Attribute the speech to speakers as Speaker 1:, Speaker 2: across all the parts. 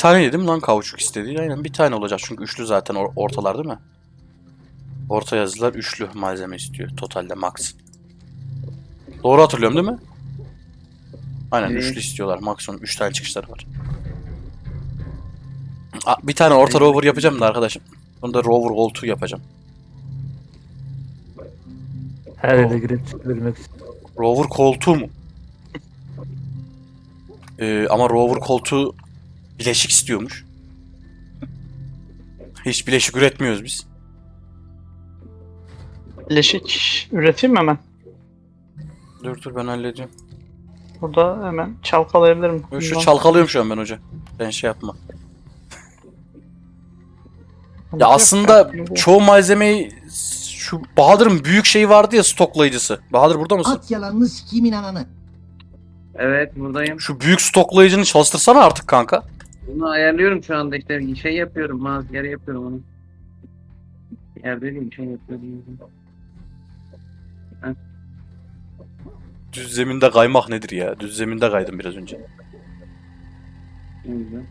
Speaker 1: tane dedim lan kauçuk istedi. Aynen bir tane olacak çünkü üçlü zaten or- ortalar değil mi? Orta yazılar üçlü malzeme istiyor totalde max. Doğru hatırlıyorum değil mi? Aynen
Speaker 2: Evet.
Speaker 1: üçlü istiyorlar maksimum 3 tane çıkışları var. Aa, bir tane orta rover yapacağım da arkadaşım. Bunu da rover koltuğu yapacağım.
Speaker 3: Her yere girip çıkabilmek.
Speaker 1: Rover koltuğu mu? Ee, ama rover koltuğu bileşik istiyormuş. Hiç bileşik üretmiyoruz biz.
Speaker 2: Leşik üreteyim mi hemen?
Speaker 1: Dur dur ben hallediyorum.
Speaker 2: Burada hemen çalkalayabilirim.
Speaker 1: Yo, Şu
Speaker 2: Bundan-
Speaker 1: çalkalıyorum şu an ben hoca. Sen şey yapma. Ya
Speaker 2: Yok,
Speaker 1: aslında
Speaker 2: yok.
Speaker 1: çoğu malzemeyi şu Bahadır'ın büyük şeyi vardı ya stoklayıcısı. Bahadır burada mısın?
Speaker 4: At yalanını sikimin ananı.
Speaker 5: Evet buradayım.
Speaker 1: Şu büyük stoklayıcını çalıştırsana artık kanka.
Speaker 5: Bunu ayarlıyorum şu anda işte şey yapıyorum. Mazgara yapıyorum onu. Yerde değil şey yapıyorum.
Speaker 1: Düz zeminde kaymak nedir ya? Düz zeminde kaydım biraz önce.
Speaker 5: Ne güzel.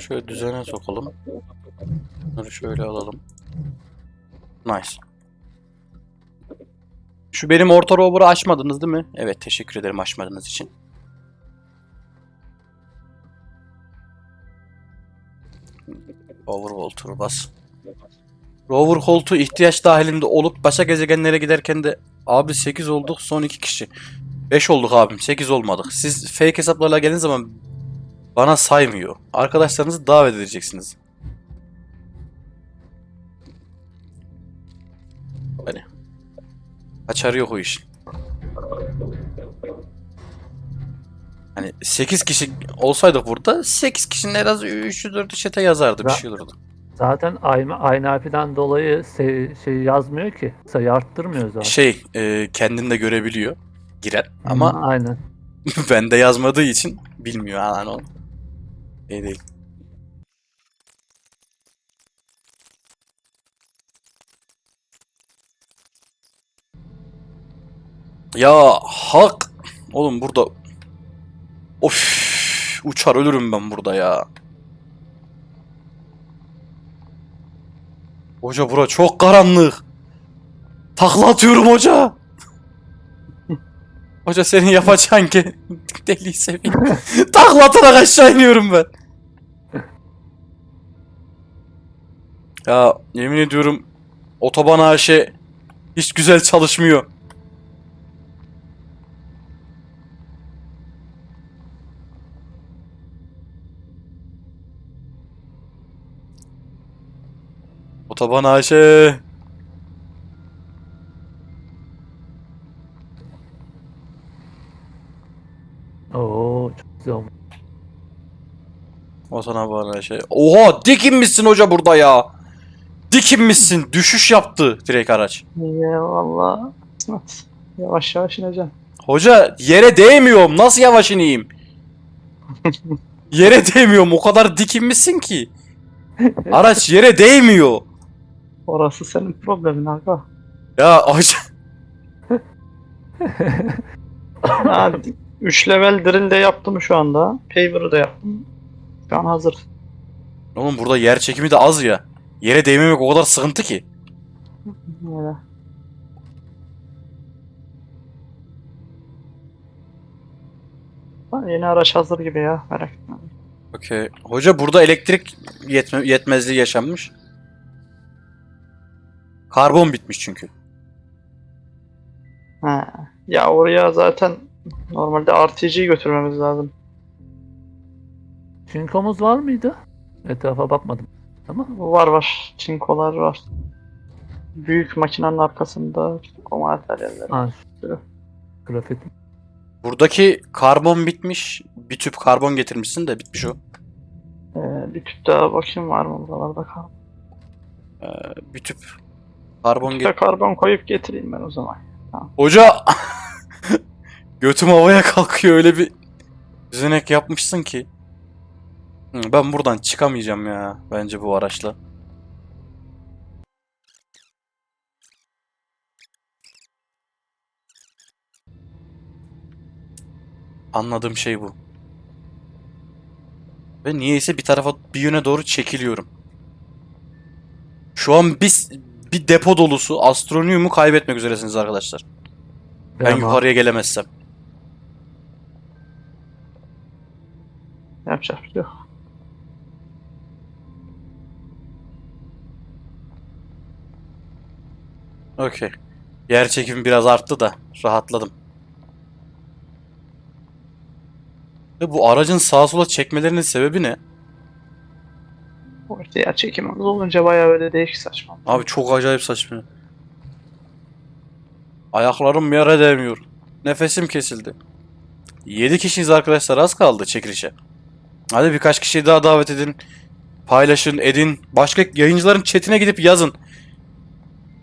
Speaker 1: Şöyle düzene sokalım. Bunları şöyle alalım. Nice. Şu benim orta rover'ı açmadınız değil mi? Evet teşekkür ederim açmadığınız için. Overwall turu bas. Rover koltuğu ihtiyaç dahilinde olup başka gezegenlere giderken de abi 8 olduk son 2 kişi. 5 olduk abim 8 olmadık. Siz fake hesaplarla geldiğiniz zaman bana saymıyor. Arkadaşlarınızı davet edeceksiniz. Hani. Açarı yok o işin. Hani 8 kişi olsaydık burada 8 kişinin en az 3'ü 4'ü chat'e yazardı bir şey olurdu.
Speaker 3: Zaten aynı, aynı IP'den dolayı se- şey yazmıyor ki. Sayı arttırmıyor zaten.
Speaker 1: Şey e, kendini de görebiliyor giren ama
Speaker 3: Hı, Aynen.
Speaker 1: bende yazmadığı için bilmiyor yani o. Şey değil. Ya hak. Oğlum burada Of uçar ölürüm ben burada ya. Hoca bura çok karanlık. Takla atıyorum hoca. Hoca senin yapacağın ki deli seveyim. Takla atarak aşağı iniyorum ben. Ya yemin ediyorum otoban AŞ hiç güzel çalışmıyor. Otoban AŞ.
Speaker 3: Oo çok güzel olmuş.
Speaker 1: Otoban AŞ. Oha dik inmişsin hoca burada ya. Dik inmişsin. Düşüş yaptı direkt araç.
Speaker 2: Ya valla. Yavaş yavaş ineceğim.
Speaker 1: Hoca yere değmiyorum. Nasıl yavaş ineyim? yere değmiyorum. O kadar dik inmişsin ki. Araç yere değmiyor.
Speaker 2: Orası senin problemin aga.
Speaker 1: Ya hoca.
Speaker 2: Ha, 3 level drill de yaptım şu anda. Paver'ı da yaptım. Şu an hazır.
Speaker 1: Oğlum burada yer çekimi de az ya. Yere değmemek o kadar sıkıntı ki.
Speaker 2: Öyle. Yeni araç hazır gibi ya merak etme.
Speaker 1: Okey. Hoca burada elektrik yetme yetmezliği yaşanmış. Karbon bitmiş çünkü.
Speaker 2: Ha. Ya oraya zaten normalde RTG'yi götürmemiz lazım.
Speaker 3: Çinkomuz var mıydı? Etrafa bakmadım. Ama
Speaker 2: Var var. Çinkolar var. Büyük makinenin arkasında çinko materyalleri.
Speaker 3: ha, grafit.
Speaker 1: Buradaki karbon bitmiş. Bir tüp karbon getirmişsin de bitmiş o.
Speaker 2: Ee, bir tüp daha bakayım var mı buralarda karbon.
Speaker 1: Bir tüp karbon get.
Speaker 2: karbon koyup getireyim ben o zaman.
Speaker 1: Hoca götüm havaya kalkıyor öyle bir düzenek yapmışsın ki. Hı, Ben buradan çıkamayacağım ya bence bu araçla. Anladığım şey bu. Ve niyeyse bir tarafa bir yöne doğru çekiliyorum. Şu an biz bir depo dolusu astronomiyumu kaybetmek üzeresiniz arkadaşlar. Ben
Speaker 3: Ama
Speaker 1: yukarıya gelemezsem.
Speaker 2: Yapacak bir şey yok.
Speaker 1: Okey. Yer çekimi biraz arttı da rahatladım. Ve bu aracın sağa sola çekmelerinin sebebi ne?
Speaker 2: İşte yer çekimimiz olunca bayağı öyle değişik saçma.
Speaker 1: Abi çok acayip saçma. Ayaklarım yere değmiyor. Nefesim kesildi. 7 kişiyiz arkadaşlar az kaldı çekilişe. Hadi birkaç kişiyi daha davet edin. Paylaşın, edin. Başka yayıncıların chatine gidip yazın.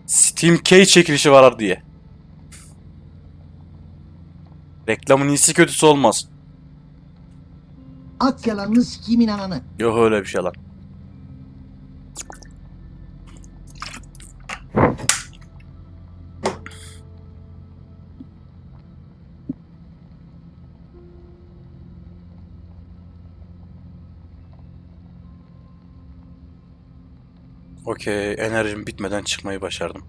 Speaker 1: Steam Key çekilişi var diye. Reklamın iyisi kötüsü olmaz.
Speaker 4: At yalanını sikimin ananı.
Speaker 1: Yok öyle bir şey lan. Okey, enerjim bitmeden çıkmayı başardım.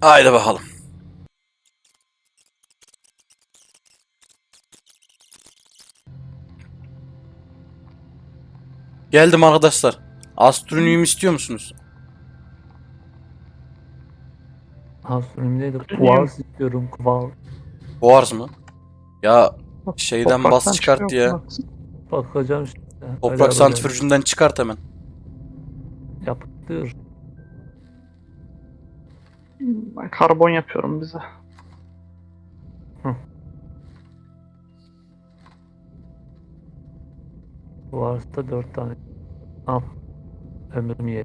Speaker 1: Haydi bakalım. Geldim arkadaşlar. Astronomiyum istiyor musunuz?
Speaker 3: astronomideydi. Kuars istiyorum. Kuars.
Speaker 1: Boğaz mı? Ya şeyden bas çıkart
Speaker 2: çıkıyor mu?
Speaker 3: Bakacağım işte.
Speaker 1: Toprak
Speaker 3: Öyle
Speaker 1: santrifüjünden çıkart hemen.
Speaker 3: böyle Yaptır.
Speaker 2: Ben karbon yapıyorum bize.
Speaker 3: Kuars'ta dört tane. Al. Ömrüm ye.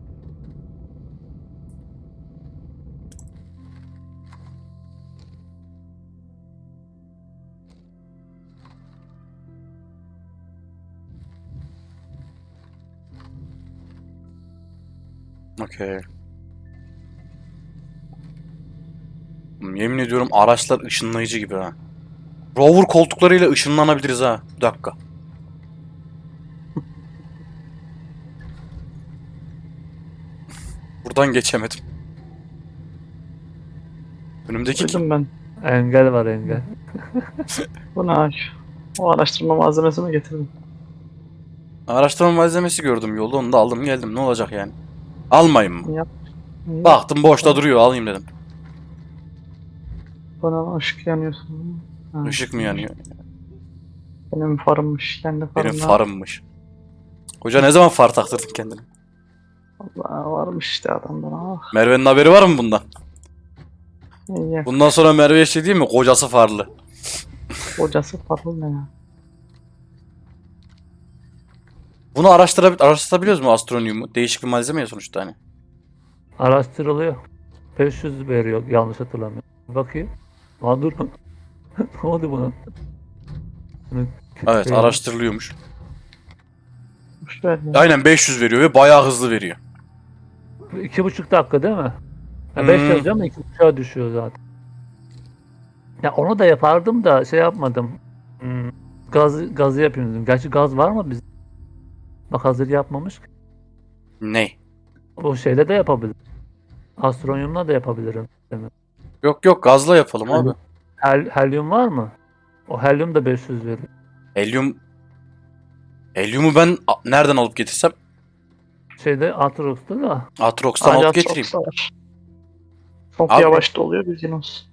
Speaker 1: Okey. Yemin ediyorum araçlar ışınlayıcı gibi ha. Rover koltuklarıyla ışınlanabiliriz ha. Bir dakika. Buradan geçemedim. Önümdeki kim?
Speaker 2: Duydum ben.
Speaker 3: Engel var engel.
Speaker 2: Bu ne ay? O araştırma malzemesini getirdim.
Speaker 1: Araştırma malzemesi gördüm yolda onu da aldım geldim. Ne olacak yani? Almayayım mı?
Speaker 2: Yap.
Speaker 1: Baktım boşta duruyor alayım dedim.
Speaker 2: Bana ışık yanıyorsun. Ha,
Speaker 1: Işık mı yanıyor?
Speaker 2: Benim farımmış. Kendi farım.
Speaker 1: Benim farımmış. Hoca ne zaman far taktırdın kendine?
Speaker 2: Allah varmış işte adamdan. Ah.
Speaker 1: Merve'nin haberi var mı bundan?
Speaker 2: iyi.
Speaker 1: Bundan sonra Merve'ye şey değil mi? Kocası farlı.
Speaker 2: Hocası farlı ne ya?
Speaker 1: Bunu araştırabil araştırabiliyoruz mu astronomu? Değişik bir malzeme ya sonuçta hani.
Speaker 3: Araştırılıyor. 500 veriyor yanlış hatırlamıyorum. Bakayım. Lan dur. ne oldu buna?
Speaker 1: Evet
Speaker 3: şey-
Speaker 1: araştırılıyormuş. Aynen 500 veriyor ve bayağı hızlı veriyor.
Speaker 3: İki buçuk dakika değil mi? Ya beş
Speaker 1: Hmm.
Speaker 3: yazıyor ama iki buçuğa düşüyor zaten. Ya onu da yapardım da şey yapmadım. Hmm, Gaz, gazı yapayım dedim. Gerçi gaz var mı biz? Bak hazır yapmamış.
Speaker 1: Ne?
Speaker 3: O şeyle de yapabilirim. Astronomla da yapabilirim.
Speaker 1: Yok yok gazla yapalım abi.
Speaker 3: Hel, helyum var mı? O helyum da 500 veriyor.
Speaker 1: Helyum Helyumu ben nereden alıp getirsem?
Speaker 3: Şeyde Atrox'ta da
Speaker 1: Atrox'tan
Speaker 2: Hala
Speaker 1: alıp
Speaker 2: çok
Speaker 1: getireyim.
Speaker 2: sağır. Çok
Speaker 1: Abi-
Speaker 2: yavaş doluyor bilgin olsun.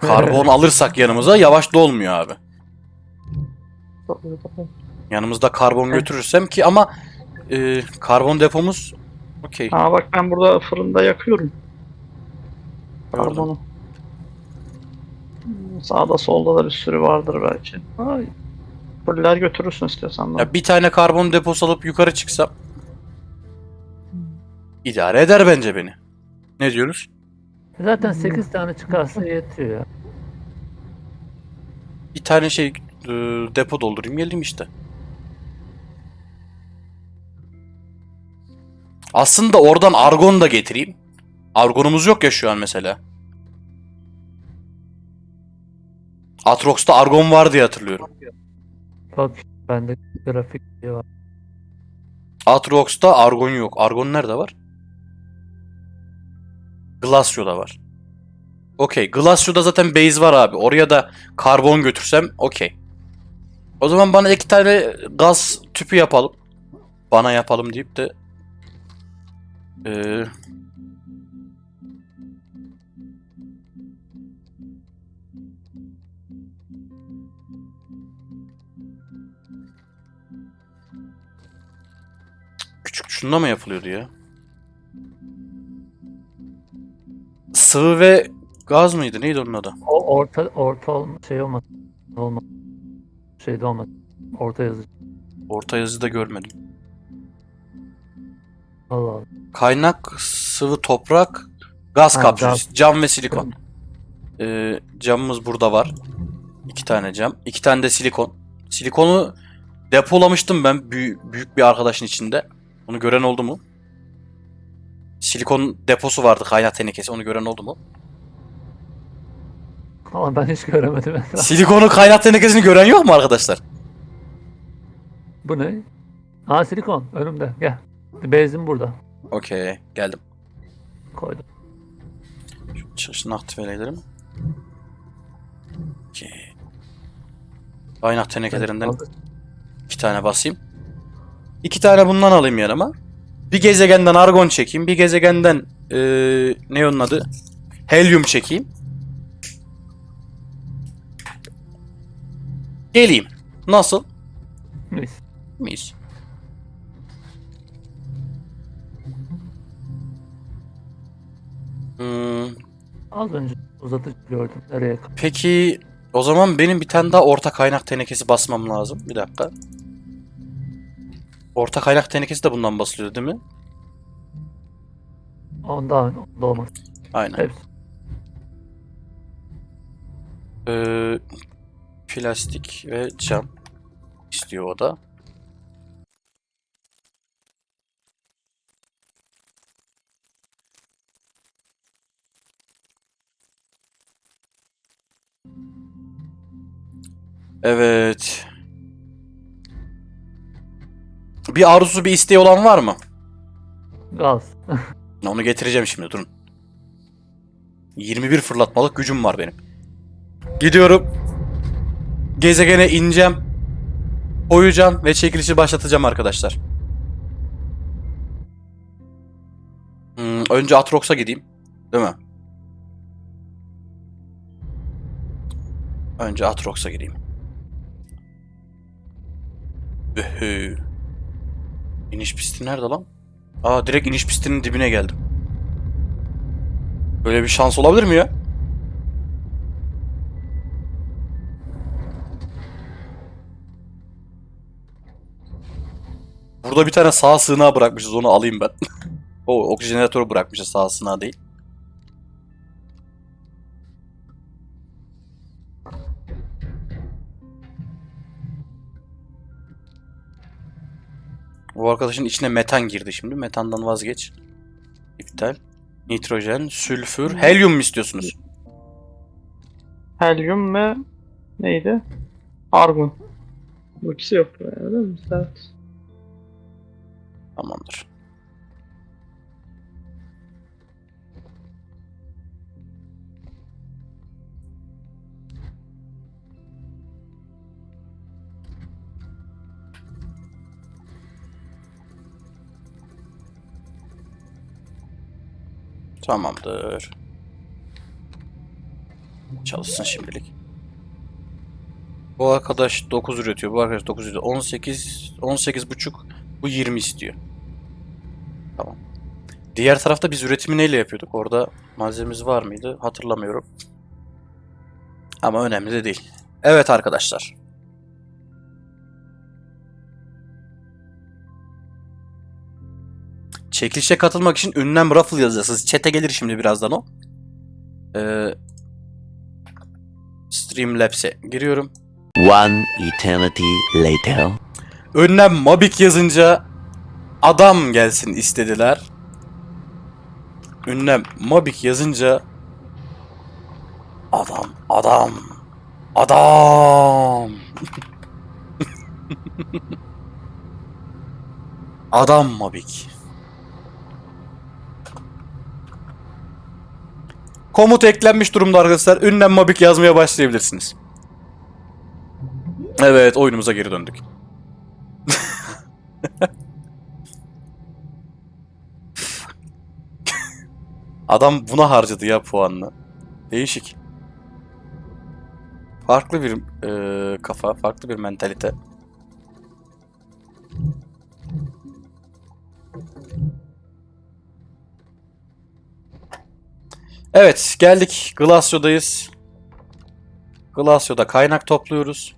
Speaker 1: Karbon alırsak yanımıza yavaş dolmuyor abi. Yanımızda karbon götürürsem ki ama e, karbon depomuz okey.
Speaker 2: Ha bak ben burada fırında yakıyorum.
Speaker 1: Gördüm.
Speaker 2: Karbonu. Hmm, Sağda solda da bir sürü vardır belki.
Speaker 3: Ay,
Speaker 2: Fuller götürürsün istiyorsan. bana.
Speaker 1: Ya bir tane karbon deposu alıp yukarı çıksam idare eder bence beni. Ne diyoruz?
Speaker 3: zaten 8 tane çıkarsa yetiyor ya.
Speaker 1: Bir tane şey e, depo doldurayım geleyim işte. Aslında oradan argon da getireyim. Argon'umuz yok ya şu an mesela. Atrox'ta Argon var diye hatırlıyorum.
Speaker 3: Bak bende grafik şey var.
Speaker 1: Atrox'ta Argon yok. Argon nerede var? Glacio'da var. Okey. Glacio'da zaten base var abi. Oraya da karbon götürsem okey. O zaman bana iki tane gaz tüpü yapalım. Bana yapalım deyip de Ee, Küçük şunda mı yapılıyordu ya? Sıvı ve gaz mıydı? Neydi onun adı?
Speaker 3: O orta orta olma, şey olmaz. Olmaz. Şeyde olmaz. Orta yazı.
Speaker 1: Orta yazıda görmedim.
Speaker 3: Allah Allah.
Speaker 1: Kaynak, sıvı toprak, gaz
Speaker 3: Ha,
Speaker 1: kapsülü,
Speaker 3: gaz.
Speaker 1: cam ve silikon. Ee, camımız burada var. İki tane cam. iki tane de silikon. Silikonu depolamıştım ben büyük, büyük bir arkadaşın içinde. Onu gören oldu mu? Silikon deposu vardı kaynak tenekesi. Onu gören oldu mu?
Speaker 3: Ama ben hiç göremedim.
Speaker 1: Silikonu kaynak tenekesini gören yok mu arkadaşlar?
Speaker 3: Bu ne? Aa silikon önümde. Gel. Benzin burada.
Speaker 1: Okey geldim.
Speaker 3: Koydum.
Speaker 1: Şu çıkışını aktif edelim. Okey. Kaynak tenekelerinden
Speaker 3: Aldı.
Speaker 1: iki tane basayım. İki tane bundan alayım yanıma. Bir gezegenden argon çekeyim. Bir gezegenden eee ne onun adı? Helyum çekeyim. Geleyim. Nasıl?
Speaker 3: Mis.
Speaker 1: Mis. Hmm,
Speaker 3: Az önce uzatıcı gördüm. Nereye?
Speaker 1: peki o zaman benim bir tane daha orta kaynak tenekesi basmam lazım. Bir dakika. Orta kaynak tenekesi de bundan basılıyor değil mi?
Speaker 3: Ondan onda olmaz.
Speaker 1: Aynen.
Speaker 3: Hepsi.
Speaker 1: Ee, plastik ve cam istiyor o da. Evet. Bir arzusu bir isteği olan var mı?
Speaker 3: Gaz.
Speaker 1: Onu getireceğim şimdi durun. 21 fırlatmalık gücüm var benim. Gidiyorum. Gezegene ineceğim. Koyacağım ve çekilişi başlatacağım arkadaşlar. Hmm, önce Atrox'a gideyim. Değil mi? Önce Atrox'a gideyim. Ühü. İniş pisti nerede lan? Aa direkt iniş pistinin dibine geldim. Böyle bir şans olabilir mi ya? Burada bir tane sağ sığınağı bırakmışız onu alayım ben. o oksijeneratörü bırakmışız sağ sığınağı değil. O arkadaşın içine metan girdi şimdi. Metandan vazgeç. İptal. Nitrojen, sülfür, helyum mu istiyorsunuz?
Speaker 2: Helyum ve neydi? Argon. Bu ikisi yok değil mi?
Speaker 1: Tamamdır. Tamamdır. Çalışsın şimdilik. Bu arkadaş 9 üretiyor. Bu arkadaş 9 üretiyor. 18 18 buçuk. Bu 20 istiyor. Tamam. Diğer tarafta biz üretimi neyle yapıyorduk? Orada malzememiz var mıydı? Hatırlamıyorum. Ama önemli de değil. Evet arkadaşlar. Çekilişe katılmak için ünlem raffle yazacaksınız. Chat'e gelir şimdi birazdan o. Ee, Streamlabs'e giriyorum.
Speaker 4: One eternity later.
Speaker 1: Önlem Mabik yazınca adam gelsin istediler. ünlem Mobik yazınca adam adam adam adam Mobik Komut eklenmiş durumda arkadaşlar. Ünlem Mobik yazmaya başlayabilirsiniz. Evet oyunumuza geri döndük. Adam buna harcadı ya puanını. Değişik. Farklı bir eee, kafa, farklı bir mentalite. Evet, geldik. Glasyo'dayız. Glasyo'da kaynak topluyoruz.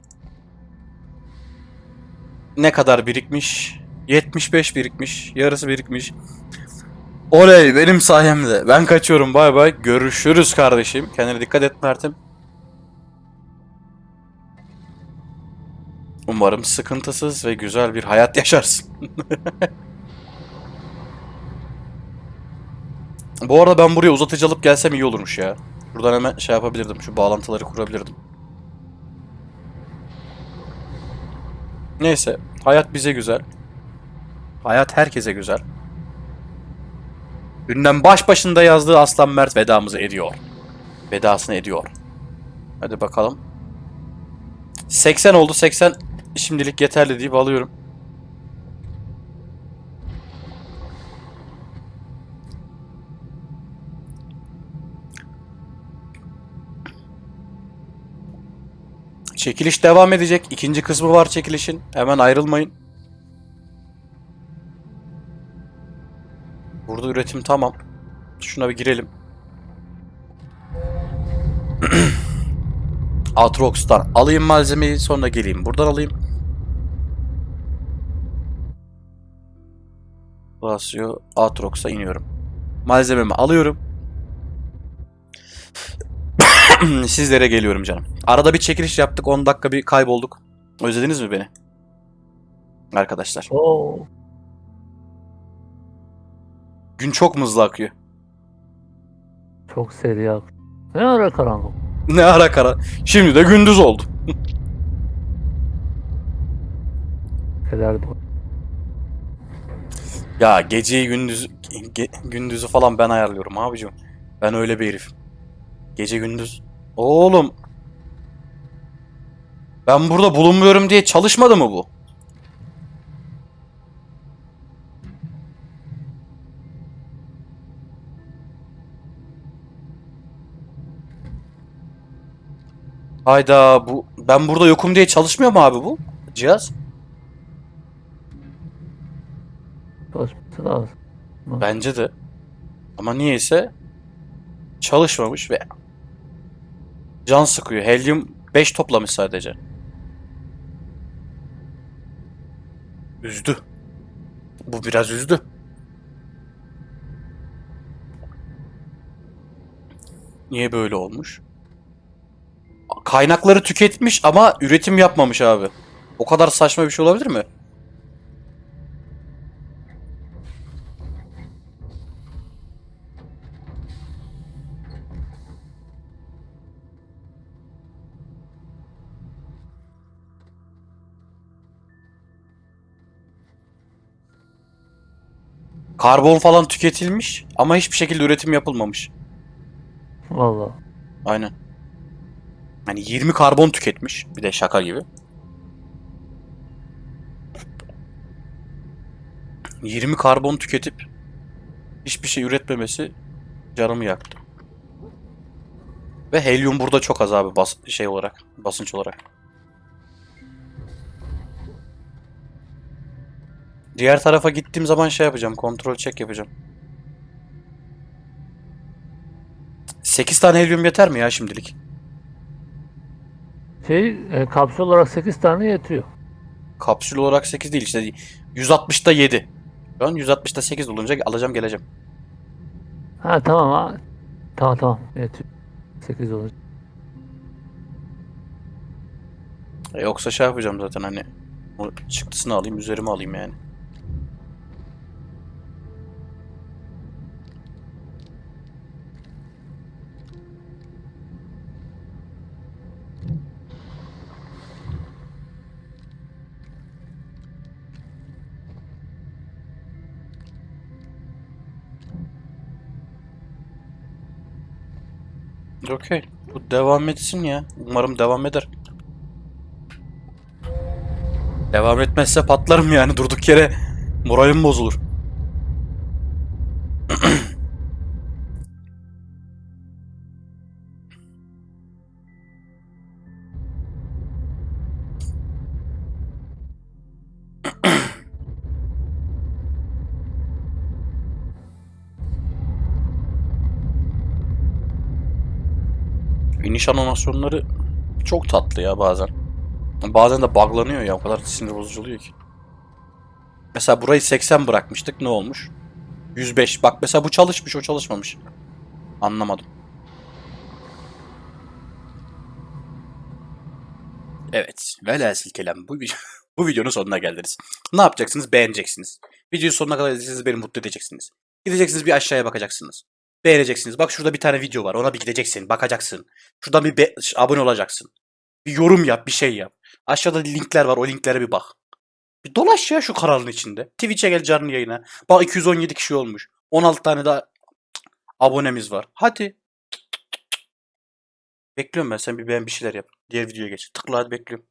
Speaker 1: Ne kadar birikmiş? 75 birikmiş. Yarısı birikmiş. Oley benim sayemde. Ben kaçıyorum bay bay. Görüşürüz kardeşim. Kendine dikkat et Mert'im. Umarım sıkıntısız ve güzel bir hayat yaşarsın. Bu arada ben buraya uzatıcı alıp gelsem iyi olurmuş ya. Buradan hemen şey yapabilirdim. Şu bağlantıları kurabilirdim. Neyse. Hayat bize güzel. Hayat herkese güzel. Ünlem baş başında yazdığı Aslan Mert vedamızı ediyor. Vedasını ediyor. Hadi bakalım. 80 oldu. 80 şimdilik yeterli deyip alıyorum. Çekiliş devam edecek. İkinci kısmı var çekilişin. Hemen ayrılmayın. Burada üretim tamam. Şuna bir girelim. Atrox'tan alayım malzemeyi sonra geleyim. Buradan alayım. Basıyor. Atrox'a iniyorum. Malzememi alıyorum. Sizlere geliyorum canım. Arada bir çekiliş yaptık. 10 dakika bir kaybolduk. Özlediniz mi beni? Arkadaşlar.
Speaker 3: Oo.
Speaker 1: Gün çok mu hızlı akıyor?
Speaker 3: Çok seri ak. Ne ara karanlık?
Speaker 1: Ne ara kara. Şimdi de gündüz oldu.
Speaker 3: Neler?
Speaker 1: Ya geceyi gündüz ge- gündüzü falan ben ayarlıyorum abicim. Ben öyle bir herifim. Gece gündüz. Oğlum. Ben burada bulunmuyorum diye çalışmadı mı bu? Hayda bu ben burada yokum diye çalışmıyor mu abi bu cihaz?
Speaker 3: Çalışması lazım.
Speaker 1: Bence de. Ama niyeyse çalışmamış ve can sıkıyor. Helyum 5 toplamış sadece. Üzdü. Bu biraz üzdü. Niye böyle olmuş? Kaynakları tüketmiş ama üretim yapmamış abi. O kadar saçma bir şey olabilir mi? Karbon falan tüketilmiş ama hiçbir şekilde üretim yapılmamış.
Speaker 3: Vallahi.
Speaker 1: Aynen. Hani 20 karbon tüketmiş. Bir de şaka gibi. 20 karbon tüketip hiçbir şey üretmemesi canımı yaktı. Ve helyum burada çok az abi bas şey olarak, basınç olarak. Diğer tarafa gittiğim zaman şey yapacağım, kontrol check yapacağım. 8 tane helyum yeter mi ya şimdilik?
Speaker 3: Şey e, kapsül olarak 8 tane yetiyor.
Speaker 1: Kapsül olarak 8 değil işte 160'da 7. Şu an 160'da 8 olunca alacağım geleceğim.
Speaker 3: Ha tamam ha. Tamam tamam yetiyor. 8 olacak.
Speaker 1: E, Yoksa şey yapacağım zaten hani o çıktısını alayım üzerime alayım yani. Okey. Bu devam etsin ya. Umarım devam eder. Devam etmezse patlarım yani durduk yere. Moralim bozulur. İniş animasyonları çok tatlı ya bazen. Bazen de buglanıyor ya o kadar sinir bozucu oluyor ki. Mesela burayı 80 bırakmıştık ne olmuş? 105. Bak mesela bu çalışmış o çalışmamış. Anlamadım. Evet. Velhasıl kelam bu, bu videonun sonuna geldiniz. Ne yapacaksınız? Beğeneceksiniz. Videoyu sonuna kadar izleyeceksiniz beni mutlu edeceksiniz. Gideceksiniz bir aşağıya bakacaksınız. Beğeneceksiniz. Bak şurada bir tane video var. Ona bir gideceksin. Bakacaksın. Şuradan bir be- abone olacaksın. Bir yorum yap. Bir şey yap. Aşağıda linkler var. O linklere bir bak. Bir dolaş ya şu kanalın içinde. Twitch'e gel canlı yayına. Bak 217 kişi olmuş. 16 tane daha abonemiz var. Hadi. Bekliyorum ben. Sen bir beğen bir şeyler yap. Diğer videoya geç. Tıkla hadi bekliyorum.